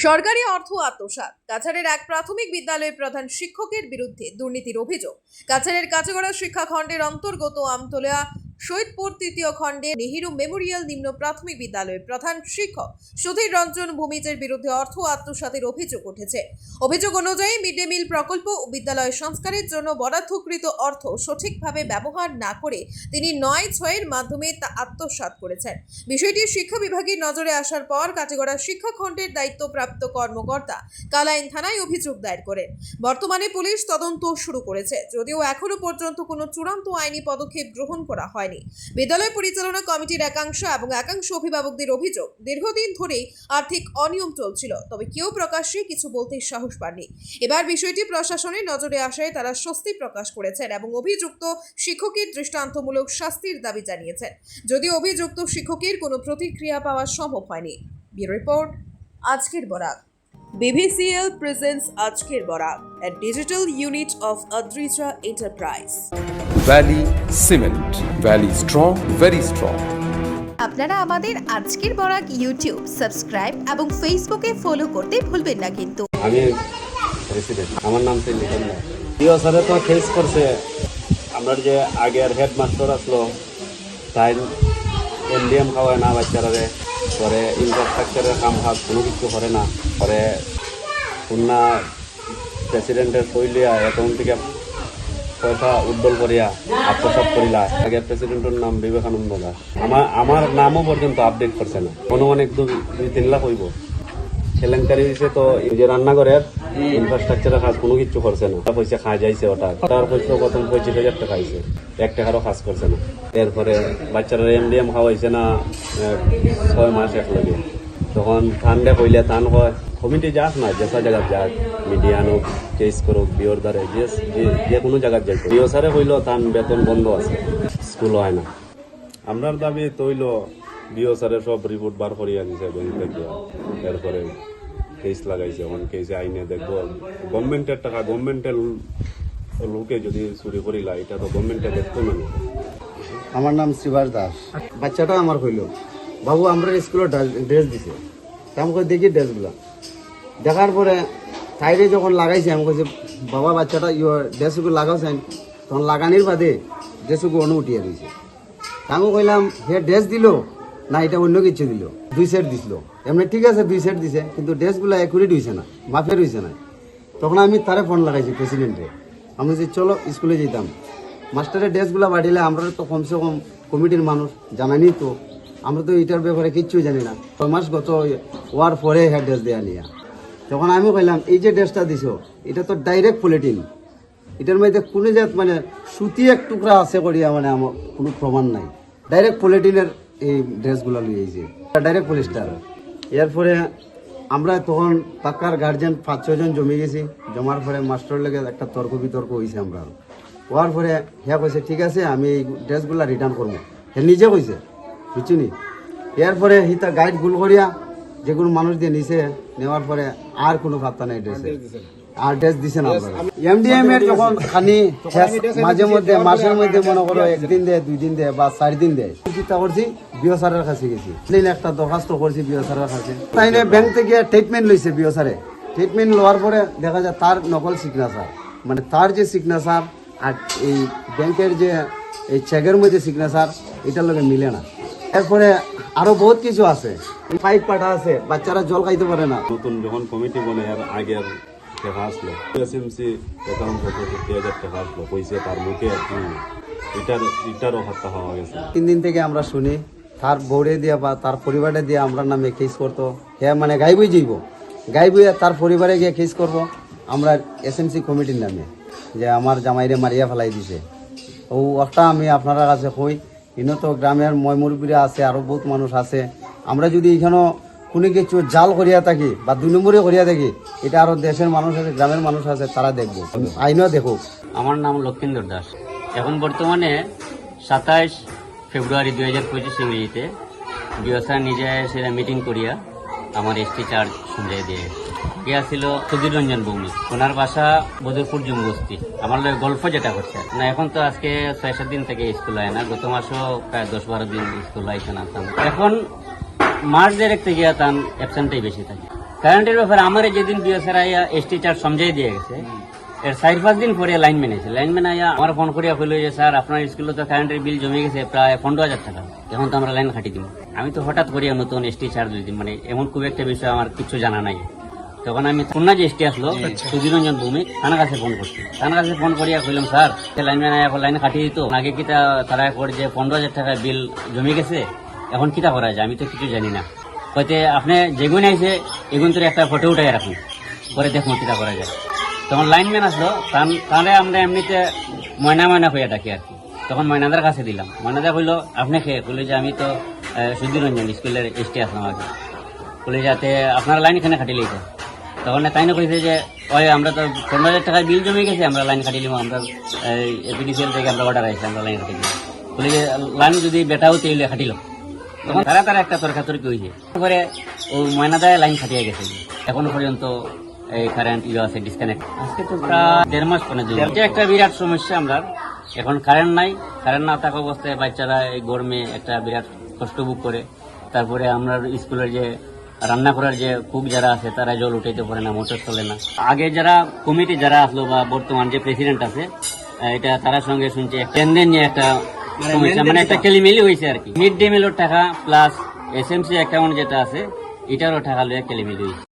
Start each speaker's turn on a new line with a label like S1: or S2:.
S1: সরকারি অর্থ আত্মসাত কাছাড়ের এক প্রাথমিক বিদ্যালয়ের প্রধান শিক্ষকের বিরুদ্ধে দুর্নীতির অভিযোগ। কাছাড়ের কাছাগড়া শিক্ষাখণ্ডের অন্তর্গত আমতলা শহীদপুর তৃতীয় খণ্ডে নেহেরু মেমোরিয়াল নিম্ন প্রাথমিক বিদ্যালয়ের প্রধান শিক্ষক সুধীর রঞ্জন ভূমিজের বিরুদ্ধে অর্থ আত্মসাতের অভিযোগ উঠেছে। অভিযোগ অনুযায়ী মিড ডে মিল প্রকল্প ও বিদ্যালয় সংস্কারের জন্য বরাদ্দকৃত অর্থ সঠিকভাবে ব্যবহার না করে তিনি নয় ছয়ের মাধ্যমে তা আত্মসাৎ করেছেন। বিষয়টি শিক্ষা বিভাগের নজরে আসার পর কাটিগড়া শিক্ষা খণ্ডের দায়িত্বপ্রাপ্ত কর্মকর্তা কালাইন থানায় অভিযোগ দায়ের করেন। বর্তমানে পুলিশ তদন্ত শুরু করেছে। যদিও এখনও পর্যন্ত কোনো চূড়ান্ত আইনি পদক্ষেপ গ্রহণ করা হয়নি বিদ্যালয় পরিচালনা কমিটির একাংশ এবং একাংশ অভিভাবকদের অভিযোগ, দীর্ঘদিন ধরেই আর্থিক অনিয়ম চলছিল, তবে কেউ প্রকাশ্যে কিছু বলতে সাহস পাননি। এবার বিষয়টি প্রশাসনের নজরে আসায় তারা স্বস্তি প্রকাশ করেছেন এবং অভিযুক্ত শিক্ষকের দৃষ্টান্তমূলক শাস্তির দাবি জানিয়েছেন। যদিও অভিযুক্ত শিক্ষকের কোনো প্রতিক্রিয়া পাওয়া সম্ভব হয়নি। ব্যুরো রিপোর্ট, আজকের বরাক BBCL presents আজকের Barak a digital unit of Adrija Enterprise.
S2: Valley Cement. Valley strong, very strong.
S3: আপনারা আমাদের আজকের বরাক ইউটিউব সাবস্ক্রাইব এবং ফেসবুকে ফলো করতে ভুলবেন না কিন্তু
S4: আমি প্রেসিডেন্ট আমার নাম তো লিখন না প্রিয় স্যারে তো ফেস করছে আমার যে আগের হেডমাস্টার আসলো তাই এমডিএম খাওয়ায় না বাচ্চারারে পরে ইনফ্রাস্ট্রাকচারের কাম কাজ কোনো কিছু করে না। পরে খুলনা প্রেসিডেন্টের শৈলিয়া অ্যাকাউন্ট থেকে পয়সা উদ্বল করিয়া আত্মসাত করিলা। আগে প্রেসিডেন্টের নাম বিবেকানন্দ দাস। আমার আমার নামও পর্যন্ত আপডেট করছে না। কোনো অনেক দুই তিন লাখ হইব। কেলেঙ্কারি হয়েছে তো এই যে রান্নাঘরের ইনফ্রাস্ট্রাকচারের কাজ কোনো কিছু করছে না। পয়সা খাওয়া যাইছে ওটা তার পয়সা প্রথম পঁচিশ হাজার টাকা হয়েছে এক টাকারও কাজ করছে না। এরপরে বাচ্চারা এমডিএম খাওয়াইছে না ছয় মাস এক লাগে। তখন ঠান্ডা কইলে তান হয় কমিটি যাক না যেসা জায়গাত যাক। মিডিয়া আনুক, কেস করুক, বিওর দ্বারে, যে, যে- কোনো জায়গাত যাইতো বিও সারে কইল তান বেতন বন্ধ আছে। স্কুল হয় না। আমরার দাবি তৈল বিও স্যারে সব রিপোর্ট বার করিয়া দিছে ব্যাংক থেকে। এরপরে কেস লাগাইছে এখন কেসে আইনে দেখব। গভর্নমেন্টের টাকা, গভর্নমেন্টের লোকে যদি চুরি করিলা এটা তো গভর্নমেন্টে দেখতো না।
S5: আমার নাম শ্রীবাস দাস। বাচ্চাটা আমার হইল। বাবু, আমরা স্কুলে ড্রেস দিছে। আমি কই, দেখি ড্রেসগুলা। দেখার পরে সাইডে যখন লাগাইছে, আমি কইছি, বাবা, বাচ্চাটা ইয়ে ড্রেসগুলো লাগাওছেন? তখন লাগানির বাদে ড্রেসগুলো অন্য উঠিয়ে দিয়েছে। আমি কইলাম, হে, ড্রেস দিল? না, এটা অন্য কিছু দিল। দুই সেট দিছিল। এমনি ঠিক আছে, দুই সেট দিছে, কিন্তু ড্রেসগুলো একুরেট হয়েছে না মাফের হয়েছে না। তখন আমি তারে ফোন লাগাইছি প্রেসিডেন্টে আমি যে, চলো স্কুলে যেতাম। মাস্টারের ড্রেসগুলো বাড়িলে আমরা তো কমসে কম কমিটির মানুষ, জানানি তো। আমরা তো এটার ব্যাপারে কিচ্ছুই জানি না। ছয় মাস গত হওয়ার পরে হ্যাঁ ড্রেস দেওয়া নিয়া। তখন আমি কইলাম, এই যে ড্রেসটা দিছো, এটা তো ডাইরেক্ট পলিটিন এটার মধ্যে কোনো জাত মানে সুতি এক টুকরা আছে করিয়া মানে আমার কোনো প্রমাণ নাই। ডাইরেক্ট পলিটিনের এই ড্রেসগুলো লইয়েছে ডাইরেক্ট পলিস্টার এরপরে আমরা তখন পাক্কার গার্জেন পাঁচ ছজন জমে গেছি। জমার পরে মাস্টার লেগে একটা তর্ক বিতর্ক হয়েছে আমরা। হওয়ার পরে হ্যাঁ কইছে, ঠিক আছে, আমি এই ড্রেসগুলা রিটার্ন করব। হে নিজে কইছে বুঝছি এরপরে হিতা গাইড গুল করিয়া যেগুলো মানুষ দিয়ে নিছে, নেওয়ার পরে আর কোনো ভাবতা নাই ড্রেসে। আর ড্রেস দিছে না এমডিএম এর যখন খানি মাঝে মধ্যে মাসের মধ্যে মনে করো একদিন দেয় দুই দিন দেয় বা চার দিন দেয়। চিন্তা করছি বিও স্যারের কাছে গেছি। একটা দরখাস্ত করছি বিও স্যারের কাছে। তাই ব্যাংক থেকে ট্রিটমেন্ট লইছে বিও স্যারে। ট্রিটমেন্ট লওয়ার পরে দেখা যায় তার নকল সিগনেচার মানে তার যে সিগনেচার আর এই ব্যাংকের যে এই চেকের মধ্যে সিগনেচার এটার লগে মিলে না। এরপরে আরও বহুত কিছু আছে। পাইপ পাটা আছে বাচ্চারা জল খাইতে পারে না।
S4: নতুন যখন কমিটি বনে এর আগের টাকা এসএমসি অ্যাকাউন্ট পঁয়ষট্টি হাজার টাকা আসলো তার মুখে আর কি? হাত্তা হওয়া গেছে।
S5: তিন দিন থেকে আমরা শুনি, তার বউরে দিয়া বা তার পরিবারে দিয়ে আমরা নামে কেস করতো। হ্যাঁ মানে গাইবই যাইব। গাইবই তার পরিবারে গিয়ে কেস করব। আমরা এসএমসি কমিটির নামে, যে আমার জামাইরে মারিয়া ফেলাই দিছে। ও একটা আমি আপনার কাছে কই, ইনো তো গ্রামের ময় মুরব্বীরা আছে, আরও বহুত মানুষ আছে। আমরা যদি এখানেও কোনো কিছু জাল করিয়া থাকি বা দুই নম্বরে করিয়া থাকি, এটা আরও দেশের মানুষ আছে, গ্রামের মানুষ আছে, তারা দেখব। আইনও দেখুক।
S6: আমার নাম লক্ষিন্দর দাস। এখন বর্তমানে সাতাইশ ফেব্রুয়ারি দুই হাজার পঁচিশ ইংরেজিতে বিওসা নিজে সেটা মিটিং করিয়া আমার এসটি চার্জ শুনজাই দিয়ে গিয়া ছিল সুধীর রঞ্জন ভূমি ওনার বাসা বদরপুর জুমবস্তি। আমার লগে গল্প যেটা করছে। না, এখন তো আজকে ছয় সাত দিন থেকে স্কুল হয় না, গত মাসও প্রায় দশ বারো দিন স্কুল হয়েছে না। এখন মার্চ দেড়েক থেকে তান অ্যাবসেন্টটাই বেশি থাকে। কারেন্টের ব্যাপারে আমার যেদিন বিএসআর আইয়া এসটি চার্জ সমঝাই দিয়ে গেছে এর চার পাঁচ দিন পরে লাইনম্যান এসে লাইনম্যান আইয়া আমার ফোন করিয়া কইল যে স্যার আপনার স্কুলে তো কারেন্টের বিল জমে গেছে প্রায় পনেরো হাজার টাকা। এখন তো আমরা লাইন খাটি দিব আমি তো হঠাৎ করিয়া নতুন এসটি চার্জ দিই মানে এমন খুব একটা বিষয় আমার কিছু জানা নাই। তখন আমি খুলনা যে এসটি আসলো সুধীরঞ্জন ভৌমিক থানার কাছে ফোন করছি। থানার কাছে ফোন করিয়া কইলাম স্যার লাইনম্যান আয়া লাইন খাটিয়ে দিত। আগে কিটা তারা করে যে পনেরো হাজার টাকা বিল জমে গেছে এখন কিটা করা যায়? আমি তো কিছু জানি না। হয়তো আপনি যেগুন আইসে এগুন তোর একটা ফটো উঠাই রাখুন। পরে দেখুন কিটা করা যায়। তখন লাইনম্যান আসলো তাহলে আমরা এমনিতে ময়না ময়না হইয়া ডাকি আর কি। তখন ময়নাদার কাছে দিলাম। ময়নাদা কইলো, আপনি খেয়ে বলে যে আমি তো সুধীরঞ্জন স্কুলের এসটি আসলাম আগে বলে যাতে আপনার লাইন এখানে খাটিলেই তো তখন তাই না কইছে যে, ওই আমরা তো পনেরো হাজার টাকায় বিল জমে গেছে, আমরা লাইন খাটিলাম আমরা এপিডিসিএল থেকে আমরা অর্ডার আইছি, আমরা লাইন খাটিলাম বলে যে লাইন যদি বেটাও তেইলে খাটিলাম তখন তারা তারা একটা তর্কাতর্কি হয়েছে। ময়নাদায় লাইন খাটিয়ে গেছে। এখনও পর্যন্ত এই কারেন্ট ইয়ে আছে ডিসকানেক্ট আজকে তো প্রায় দেড় মাস পরে একটা বিরাট সমস্যা আমরা, এখন কারেন্ট নাই। কারেন্ট না থাকা অবস্থায় বাচ্চারা এই গরমে একটা বিরাট কষ্ট ভোগ করে। তারপরে আমরা স্কুলের যে রান্না করার যে কুক যারা আছে, তারা জল উঠাইতে পারে না, মোটর চলে না। আগে যারা কমিটি যারা আসলো বা বর্তমান যে প্রেসিডেন্ট আছে এটা তার সঙ্গে শুনছি। একটা সমস্যা মানে একটা খেলিমেলি হয়েছে আর কি। মিড ডে মিলের টাকা plus S M C account যেটা আছে এটারও টাকা লইয়া খেলিমেলি হয়েছে।